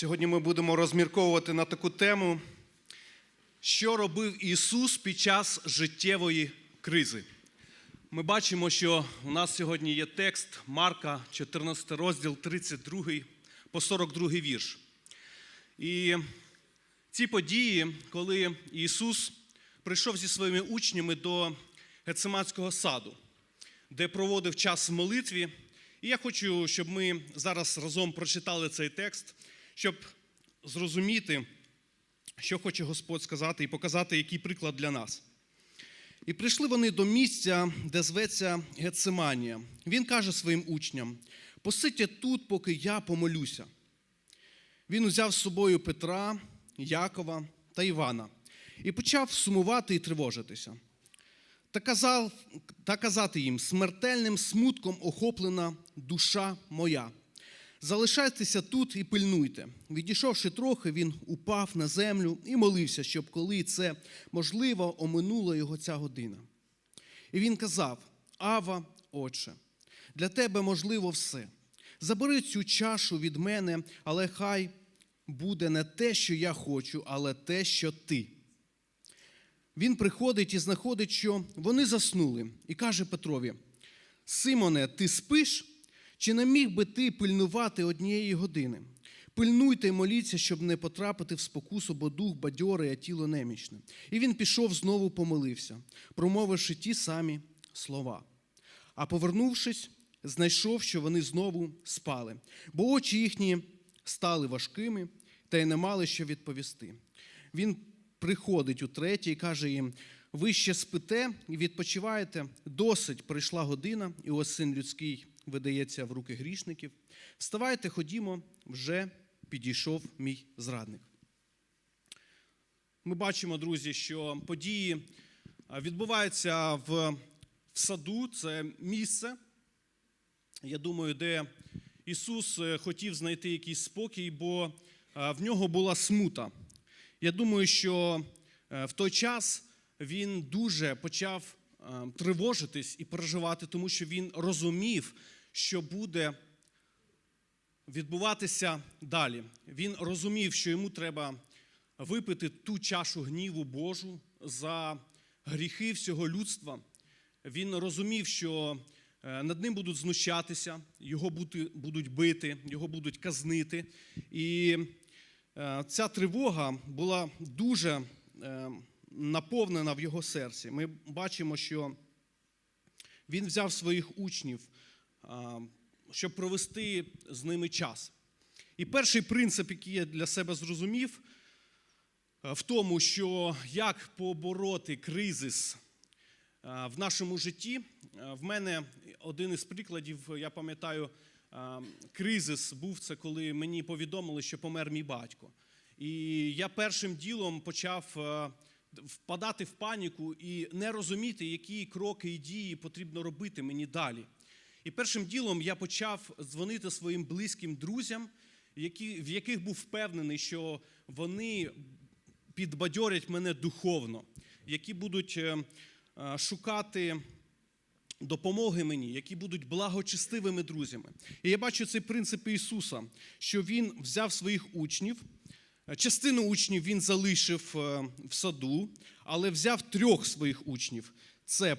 Сьогодні ми будемо розмірковувати на таку тему, що робив Ісус під час життєвої кризи. Ми бачимо, що у нас сьогодні є текст Марка, 14 розділ, 32 по 42 вірш. І ці події, коли Ісус прийшов зі своїми учнями до Гециманського саду, де проводив час в молитві. І я хочу, щоб ми зараз разом прочитали цей текст, щоб зрозуміти, що хоче Господь сказати, і показати, який приклад для нас. І прийшли вони до місця, де зветься Гециманія. Він каже своїм учням: посидьте тут, поки я помолюся. Він узяв з собою Петра, Якова та Івана і почав сумувати і тривожитися. Та казав, та казати їм: смертельним смутком охоплена душа моя. Залишайтеся тут і пильнуйте. Відійшовши трохи, він упав на землю і молився, щоб коли це можливо, оминула його ця година. І він казав: Ава, Отче, для тебе можливо все. Забери цю чашу від мене, але хай буде не те, що я хочу, але те, що ти. Він приходить і знаходить, що вони заснули, і каже Петрові: Симоне, ти спиш? Чи не міг би ти пильнувати однієї години? Пильнуйте й моліться, щоб не потрапити в спокусу, бо дух бадьорий, а тіло немічне. І він пішов знову помолився, промовивши ті самі слова. А повернувшись, знайшов, що вони знову спали, бо очі їхні стали важкими та й не мали що відповісти. Він приходить утретє і каже їм: ви ще спите і відпочиваєте, досить прийшла година, і ось син людський видається в руки грішників. Вставайте, ходімо, вже підійшов мій зрадник. Ми бачимо, друзі, що події відбуваються в, саду, це місце, я думаю, де Ісус е, хотів знайти якийсь спокій, бо в нього була смута. Я думаю, що е, в той час він дуже почав е, тривожитись і переживати, тому що він розумів, що буде відбуватися далі. Він розумів, що йому треба випити ту чашу гніву Божу за гріхи всього людства. Він розумів, що е, над ним будуть знущатися, його будуть бити, його будуть казнити. І ця тривога була дуже наповнена в його серці. Ми бачимо, що він взяв своїх учнів, щоб провести з ними час. І перший принцип, який я для себе зрозумів, в тому, що як побороти кризис в нашому житті, в мене один із прикладів, я пам'ятаю, кризис був це, коли мені повідомили, що помер мій батько. І я першим ділом почав впадати в паніку і не розуміти, які кроки і дії потрібно робити мені далі. І першим ділом я почав дзвонити своїм близьким друзям, які, в яких був впевнений, що вони підбадьорять мене духовно, які будуть е, шукати допомоги мені, які будуть благочестивими друзями. І я бачу цей принцип Ісуса, що Він взяв своїх учнів. Частину учнів він залишив е, в саду, але взяв трьох своїх учнів: це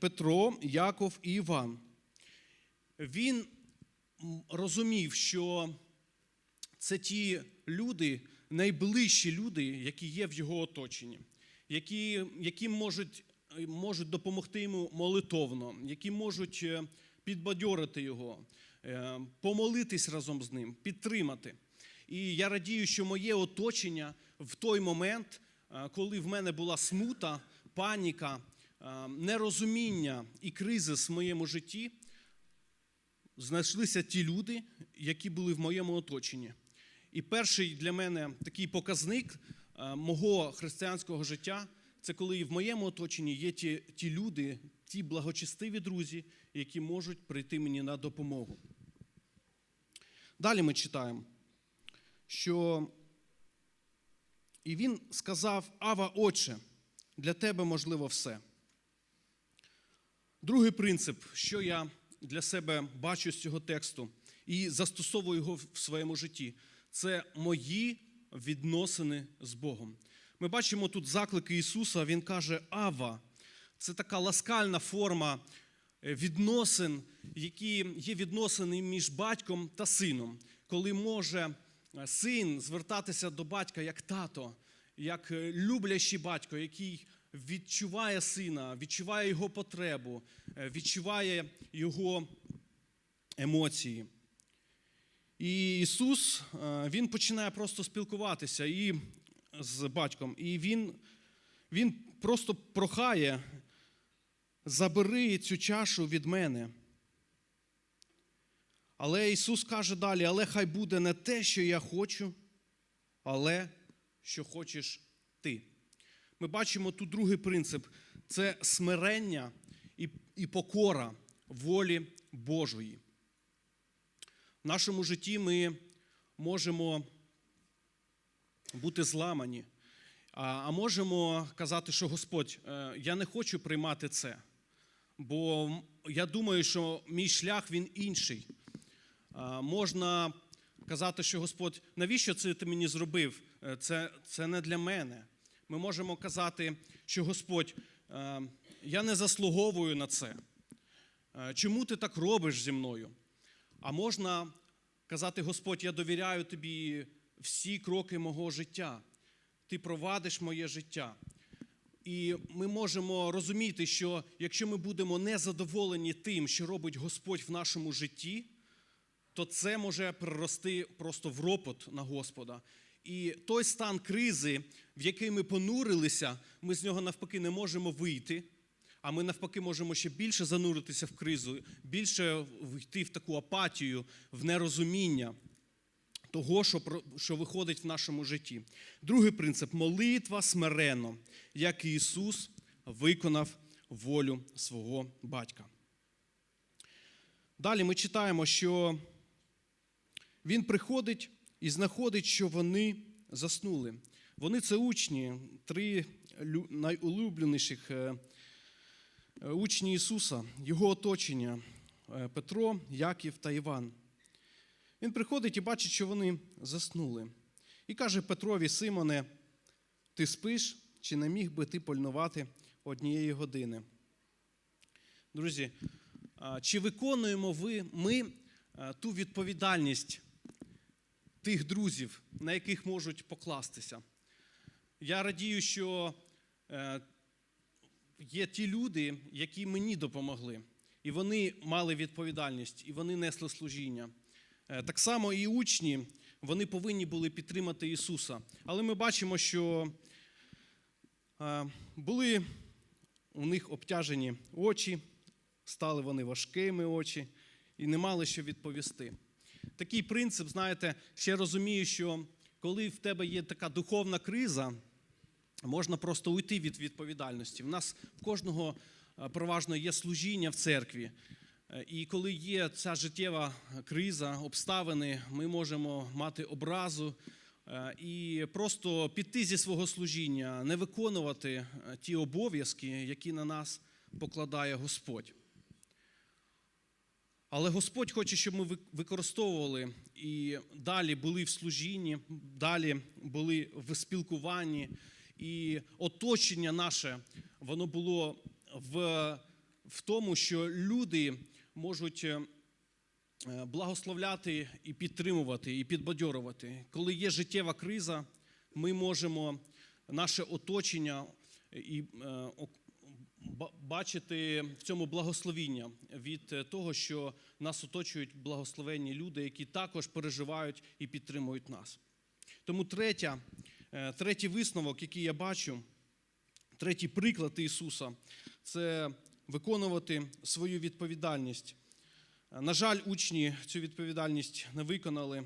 Петро, Яков і Іван. Він розумів, що це ті люди, найближчі люди, які є в його оточенні, які які можуть можуть допомогти йому молитовно, які можуть е, підбадьорити його, е, помолитись разом з ним, підтримати. І я радію, що моє оточення в той момент, е, коли в мене була смута, паніка, нерозуміння і кризис в моєму житті, знайшлися ті люди, які були в моєму оточенні. І перший для мене такий показник мого християнського життя це коли в моєму оточенні є ті, ті люди, ті благочестиві друзі, які можуть прийти мені на допомогу. Далі ми читаємо, що і він сказав: Ава, Отче, для тебе можливо все. Другий принцип, що я для себе бачу з цього тексту і застосовую його в своєму житті, це мої відносини з Богом. Ми бачимо тут заклики Ісуса, Він каже Ава. Це така ласкальна форма е, відносин, які є відносини між батьком та сином, коли може е, син звертатися до батька як тато, як е, люблящий батько, який відчуває сина, відчуває його потребу, е, відчуває його емоції. І Ісус е, Він починає просто спілкуватися і з батьком. І Він, він просто прохає, забери цю чашу від мене. Але Ісус каже далі: але хай буде не те, що я хочу, але що хочеш ти. Ми бачимо тут другий принцип це смирення і, і покора волі Божої. В нашому житті ми можемо бути зламані, а можемо казати, що Господь, е, я не хочу приймати це, бо я думаю, що мій шлях він інший. Можна казати, що Господь, навіщо це ти мені зробив? Е, Це, це не для мене. Ми можемо казати, що Господь, е, я не заслуговую на це. Е, Чому ти так робиш зі мною? А можна казати, Господь, я довіряю тобі всі кроки мого життя. Ти провадиш моє життя. І ми можемо розуміти, що якщо ми будемо незадоволені тим, що робить Господь в нашому житті, то це може перерости просто в ропот на Господа. І той стан кризи, в який ми понурилися, ми з нього навпаки не можемо вийти. А ми навпаки можемо ще більше зануритися в кризу, більше йти в таку апатію, в нерозуміння того, що, що виходить в нашому житті. Другий принцип молитва смиренно, як Ісус виконав волю свого батька. Далі ми читаємо, що він приходить і знаходить, що вони заснули. Вони це учні, три найулюбленіших е, учні Ісуса, Його оточення е, Петро, Яків та Іван. Він приходить і бачить, що вони заснули. І каже Петрові, Симоне, ти спиш, чи не міг би ти польнувати однієї години? Друзі, чи виконуємо ви, ми ту відповідальність тих друзів, на яких можуть покластися? Я радію, що е, є ті люди, які мені допомогли, і вони мали відповідальність, і вони несли служіння. Е, Так само і учні, вони повинні були підтримати Ісуса. Але ми бачимо, що е, були у них обтяжені очі, стали вони важкими очі і не мали що відповісти. Такий принцип, знаєте, ще розумію, що коли в тебе є така духовна криза, можна просто уйти від відповідальності. В нас в кожного е, переважно є служіння в церкві. Е, І коли є ця життєва криза, обставини, ми можемо мати образу е, і просто піти зі свого служіння, не виконувати ті обов'язки, які на нас покладає Господь. Але Господь хоче, щоб ми використовували і далі були в служінні, далі були в спілкуванні, і оточення наше воно було в, в тому, що люди можуть е, благословляти і підтримувати, і підбадьорувати. Коли є життєва криза, ми можемо наше оточення і е, бачити в цьому благословіння від е, того, що нас оточують благословенні люди, які також переживають і підтримують нас. Тому третя, е, третій висновок, який я бачу, третій приклад Ісуса це виконувати свою відповідальність. На жаль, учні цю відповідальність не виконали,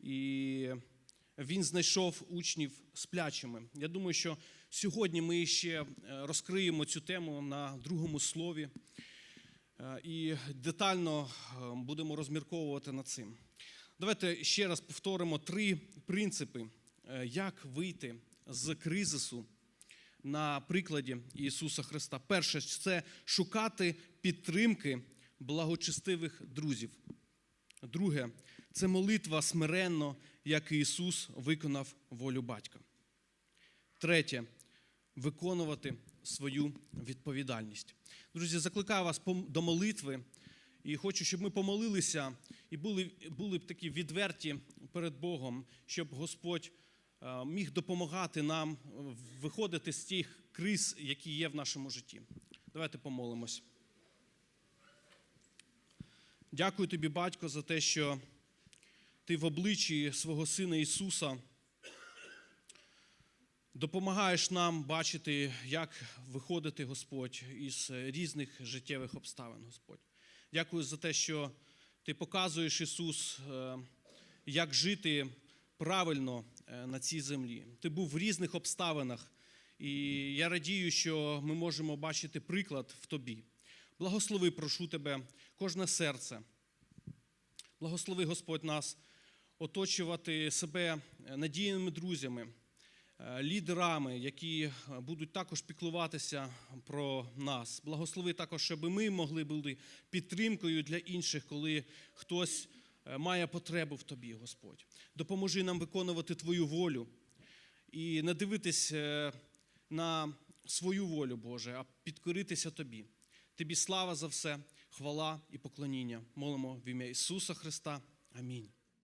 і він знайшов учнів сплячими. Я думаю, що сьогодні ми ще е, розкриємо цю тему на другому слові е, і детально е, будемо розмірковувати над цим. Давайте ще раз повторимо три принципи, як вийти з кризису на прикладі Ісуса Христа. Перше це шукати підтримки благочестивих друзів. Друге це молитва смиренно, як Ісус виконав волю батька. Третє виконувати свою відповідальність. Друзі, закликаю вас до молитви і хочу, щоб ми помолилися і були, були б такі відверті перед Богом, щоб Господь е, міг допомагати нам е, виходити з тих криз, які є в нашому житті. Давайте помолимось. Дякую тобі, батько, за те, що ти в обличчі свого Сина Ісуса допомагаєш нам бачити, як виходити, Господь, із різних життєвих обставин, Господь. Дякую за те, що ти показуєш Ісус, е, як жити правильно е, на цій землі. Ти був в різних обставинах, і я радію, що ми можемо бачити приклад в тобі. Благослови, прошу тебе, кожне серце. Благослови, Господь, нас оточувати себе надійними друзями, лідерами, які е, будуть також піклуватися про нас. Благослови також, щоб ми могли бути підтримкою для інших, коли хтось е, має потребу в тобі, Господь. Допоможи нам виконувати Твою волю і не дивитись е, на свою волю, Боже, а підкоритися Тобі. Тобі слава за все, хвала і поклоніння. Молимо в ім'я Ісуса Христа. Амінь.